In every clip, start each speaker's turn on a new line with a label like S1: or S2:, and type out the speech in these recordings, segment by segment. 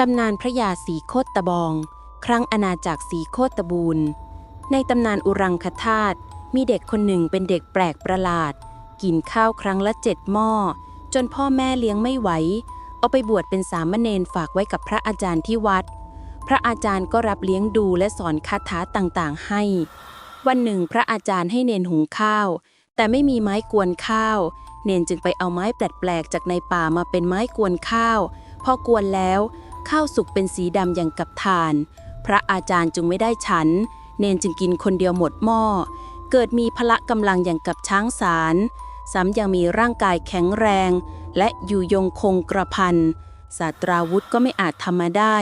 S1: ตำนานพระยาสีโคตตะบอง ครั้งอาณาจักรสีโคตตะบูนในตำนานอุรังคธาตุมีเด็กคนหนึ่งเป็นเด็กแปลกประหลาด กินข้าวครั้งละเจ็ดหม้อ จนพ่อแม่เลี้ยงไม่ไหว เอาไปบวชเป็นสามเณรฝากไว้กับพระอาจารย์ที่วัด พระอาจารย์ก็รับเลี้ยงดูและสอนคาถาต่างๆ ให้ วันหนึ่งพระอาจารย์ให้เนนหุงข้าว แต่ไม่มีไม้กวนข้าว เนนจึงไปเอาไม้แปลกๆจากในป่ามาเป็นไม้กวนข้าว พอกวนแล้ว ข้าวสุกเป็นสีดำอย่างกับถ่าน พระอาจารย์จึงไม่ได้ฉัน เนนจึงกินคนเดียวหมดหม้อ เกิดมีพละกำลังอย่างกับช้างสารซ้ำยังมีร่างกายแข็งแรง และอยู่ยงคงกระพันศาสตราวุธก็ไม่อาจทำมาได้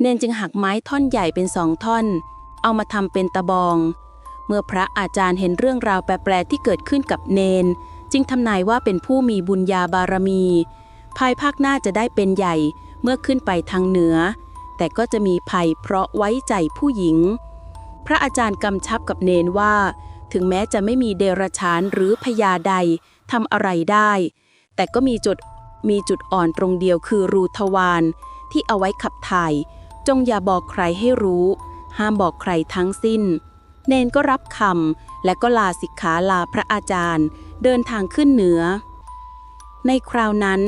S1: เนนจึงหักไม้ท่อนใหญ่เป็นสองท่อน เอามาทำเป็นตะบอง เมื่อพระอาจารย์เห็นเรื่องราวแปลกๆที่เกิดขึ้นกับเนน จึงทำนายว่าเป็นผู้มีบุญญาบารมี ภายภาคหน้าจะได้เป็นใหญ่ เมื่อขึ้นไปทางเหนือ แต่ก็จะมีภัยเพราะไว้ใจผู้หญิง พระอาจารย์กำชับกับเนนว่า ถึงแม้จะไม่มีเดรัจฉานหรือพญาใดทำอะไรได้ แต่ก็มีจุดมีจุดอ่อนตรงเดียวคือรูทวารที่เอาไว้ขับถ่าย จงอย่าบอกใครให้รู้ ห้ามบอกใครทั้งสิ้น เนนก็รับคำและก็ลาสิกขาลาพระอาจารย์ เดินทางขึ้นเหนือ ในคราวนั้น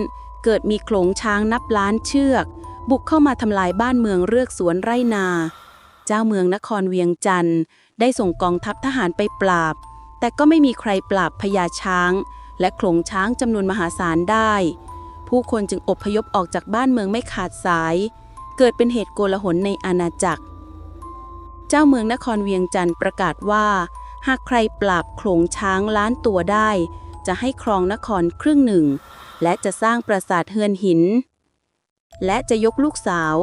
S1: เกิดมีโขลงช้างนับล้านเชือก บุกเข้ามาทำลายบ้านเมืองเรือกสวนไร่นา เจ้าเมืองนครเวียงจันทร์ได้ส่งกองทัพทหารไปปราบ แต่ก็ไม่มีใครปราบพญาช้าง และโขลงช้างจำนวนมหาศาลได้ ผู้คนจึงอพยพออกจากบ้านเมืองไม่ขาดสาย เกิดเป็นเหตุโกลาหลในอาณาจักร เจ้าเมืองนครเวียงจันทร์ประกาศว่า หากใครปราบโขลงช้างล้านตัวได้ จะให้ครองนครครึ่งหนึ่ง และจะสร้างปราสาทเฮือนหิน และจะยกลูกสาว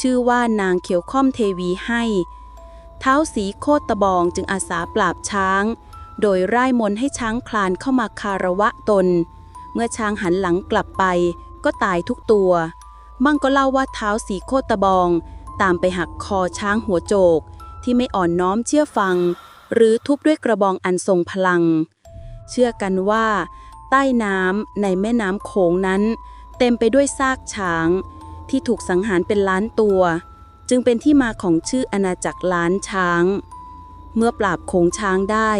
S1: ชื่อว่านางเขียวค่อมเทวีให้ เท้าสีโคตตะบองจึงอาสาปราบช้าง โดยร่ายมนให้ช้างคลานเข้ามาคาระวะตน เมื่อช้างหันหลังกลับไป ก็ตายทุกตัว มั่งก็เล่าว่าเท้าสีโคตตะบอง ตามไปหักคอช้างหัวโจกที่ไม่อ่อนน้อมเชื่อฟัง หรือทุบด้วยกระบองอันทรงพลัง เชื่อกันว่า ใต้น้ำในแม่น้ำโขงนั้น เต็มไปด้วยซากช้าง ที่ถูกสังหารเป็นล้านตัว จึงเป็นที่มาของชื่ออาณาจักรล้านช้าง เมื่อปราบโขงช้างได้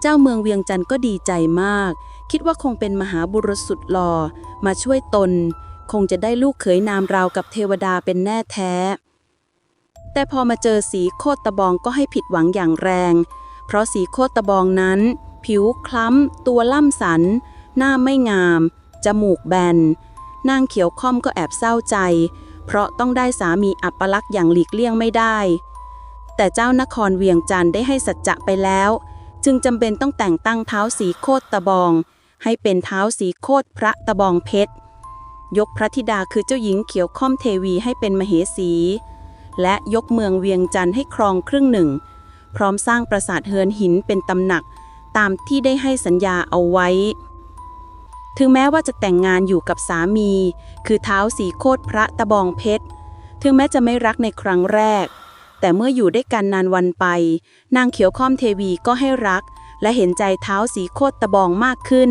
S1: เจ้าเมืองเวียงจันทร์ก็ดีใจมาก คิดว่าคงเป็นมหาบุรุษสุดหล่อมาช่วยตน คงจะได้ลูกเขยนามราวกับเทวดาเป็นแน่แท้แต่พอมาเจอสีโคตตะบองก็ให้ผิดหวังอย่างแรง เพราะสีโคตตะบองนั้น ผิวคล้ำ ตัวล่ำสัน หน้าไม่งาม จมูกแบน นางเขียวค่อมก็แอบเศร้าใจ เพราะต้องได้สามีอัปลักษณ์อย่างหลีกเลี่ยงไม่ได้ แต่เจ้านครเวียงจันทร์ได้ให้สัจจะไปแล้ว จึงจำเป็นต้องแต่งตั้งเท้าสีโคตตะบอง ให้เป็นเท้าสีโคตพระตะบองเพชร ยกพระธิดาคือเจ้าหญิงเขียวค่อมเทวีให้เป็นมเหสี และยกเมืองเวียงจันทร์ให้ครองครึ่งหนึ่ง พร้อมสร้างปราสาทเฮือนหินเป็นตำหนัก ตามที่ได้ให้สัญญาเอาไว้ ถึงแม้ว่าจะแต่งงานอยู่กับสามี คือเท้าสีโคตรพระตะบองเพชร ถึงแม้จะไม่รักในครั้งแรก แต่เมื่ออยู่ด้วยกันนานวันไป นางเขียวค่อมเทวีก็ให้รัก และเห็นใจเท้าสีโคตรตะบองมากขึ้น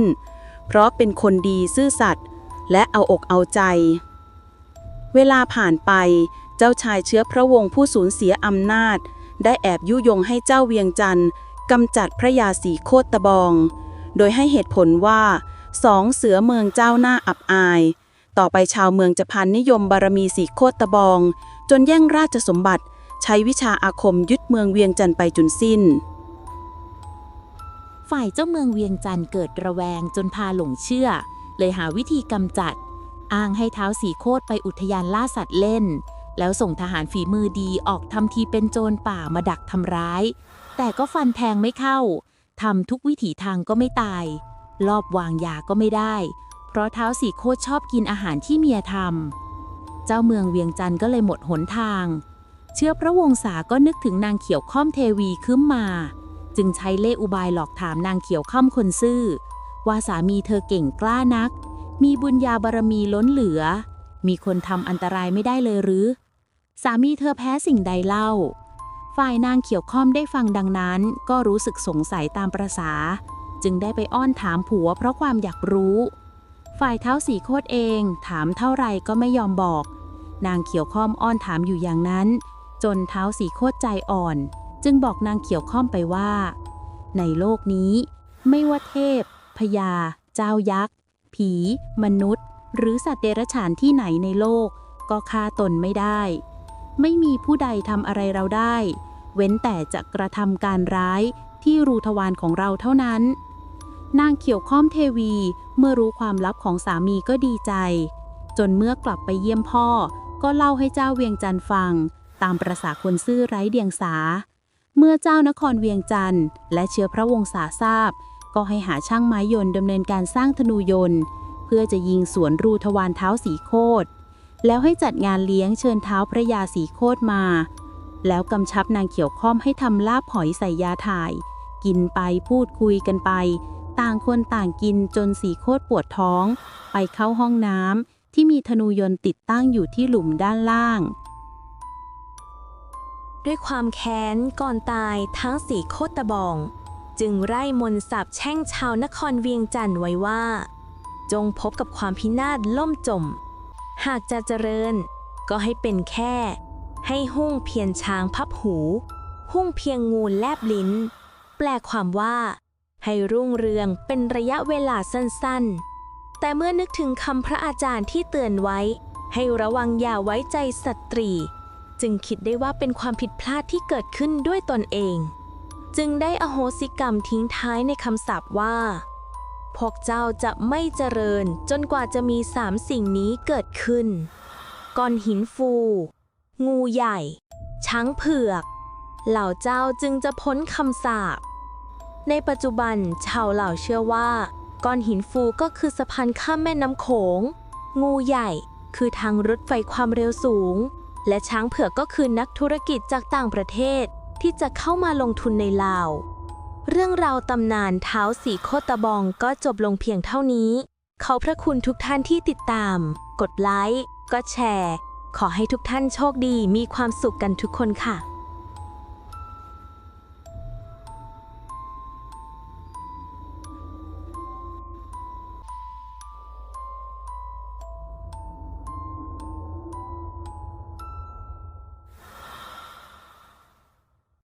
S1: เพราะเป็นคนดีซื่อสัตย์และเอาอกเอาใจ เวลาผ่านไป เจ้าชายเชื้อพระวงศ์ผู้สูญเสียอำนาจ ได้แอบยุยงให้เจ้าเวียงจันทร์ กำจัดพระยาสีโคตตะบอง โดยให้เหตุผลว่าสองเสือเมืองเจ้าหน้าอับอาย ต่อไปชาวเมืองจะพันนิยมบารมีสีโคตตะบอง จนแย่งราชสมบัติ ใช้วิชาอาคมยึดเมืองเวียงจันทร์ไปจนสิ้น
S2: ฝ่ายเจ้าเมืองเวียงจันทร์เกิดระแวงจนพาหลงเชื่อ เลยหาวิธีกำจัด อ้างให้เท้าสีโคตไปอุทยานล่าสัตว์เล่น แล้วส่งทหารฝีมือดีออกทำทีเป็นโจรป่ามาดักทำร้าย แต่ก็ฟันแทงไม่เข้าทำทุกวิถีทางก็ไม่ตาย ลอบวางยาก็ไม่ได้ เพราะเท้าสีโคตรชอบกินอาหารที่เมียทำเจ้าเมืองเวียงจันทร์ก็เลยหมดหนทาง เชื่อพระวงศาก็นึกถึงนางเขียวค่อมเทวีขึ้นมา จึงใช้เล่อุบายหลอกถามนางเขียวค่อมคนซื่อ ว่าสามีเธอเก่งกล้านัก มีบุญญาบารมีล้นเหลือ มีคนทำอันตรายไม่ได้เลยหรือ สามีเธอแพ้สิ่งใดเล่า ฝ่ายนางเขียวค่อมได้ฟังดังนั้น ก็รู้สึกสงสัยตามประษา จึงได้ไปอ้อนถามผัวเพราะความอยากรู้ ฝ่ายเท้าสีโคตเองถามเท่าไรก็ไม่ยอมบอก
S1: นางเขียวข้อมอ้อนถามอยู่อย่างนั้น จนเท้าสีโคตใจอ่อน จึงบอกนางเขียวข้อมไปว่า ในโลกนี้ ไม่ว่าเทพพญาเจ้ายักษ์ ผี มนุษย์ หรือสัตว์เดรัจฉานที่ไหนในโลก ก็ฆ่าตนไม่ได้ ไม่มีผู้ใดทำอะไรเราได้ เว้นแต่จะกระทำการร้ายที่รูทวารของเราเท่านั้น นางเขียวข้อมเทวีเมื่อรู้ความลับของสามีก็ดีใจ จนเมื่อกลับไปเยี่ยมพ่อ ก็เล่าให้เจ้าเวียงจันทร์ฟัง ตามประษาคนซื่อไร้เดียงสา เมื่อเจ้านครเวียงจันทร์และเชื้อพระวงศาทราบ ก็ให้หาช่างไม้ยนต์ดำเนินการสร้างธนูยนต์ เพื่อจะยิงสวนรูทวารเท้าสีโคตร แล้วให้จัดงานเลี้ยงเชิญเท้าพระยาสีโคตรมา แล้วกำชับนางเขียวข้อมให้ทำลาบหอยใส่ยาถ่าย กินไปพูดคุยกันไป ต่างคนต่างกินจนสีโคตรปวดท้อง ไปเข้าห้องน้ำที่มีธนูยนต์ติดตั้งอยู่ที่หลุมด้านล่าง
S3: ด้วยความแค้นก่อนตายทั้งสีโคตรตะบอง จึงไร่มนต์สาบแช่งชาวนครเวียงจันทร์ไว้ว่า จงพบกับความพินาศล่มจม หากจะเจริญ ก็ให้เป็นแค่ ให้หุ้งเพียงช้างพับหู หุ้งเพียงงูแลบลิ้น แปลความว่า ให้รุ่งเรืองเป็นระยะเวลาสั้นๆ แต่เมื่อนึกถึงคำพระอาจารย์ที่เตือนไว้ ให้ระวังอย่าไว้ใจสตรี จึงคิดได้ว่าเป็นความผิดพลาดที่เกิดขึ้นด้วยตนเอง จึงได้อโหสิกรรมทิ้งท้ายในคำสาปว่า พวกเจ้าจะไม่เจริญ จนกว่าจะมีสามสิ่งนี้เกิดขึ้น ก้อนหินฟู งูใหญ่ ช้างเผือก เหล่าเจ้าจึงจะพ้นคำสาป ในปัจจุบันชาวเหล่าเชื่อว่า ก้อนหินฟูก็คือสะพานข้ามแม่น้ำโขง งูใหญ่คือทางรถไฟความเร็วสูง และช้างเผือกก็คือนักธุรกิจจากต่างประเทศที่จะเข้ามาลงทุนในลาว เรื่องราวตำนานเท้าสีโคตะบองก็จบลงเพียงเท่านี้ขอพระคุณทุกท่านที่ติดตาม กดไลค์ กดแชร์ ขอให้ทุกท่านโชคดีมีความสุขกันทุกคนค่ะ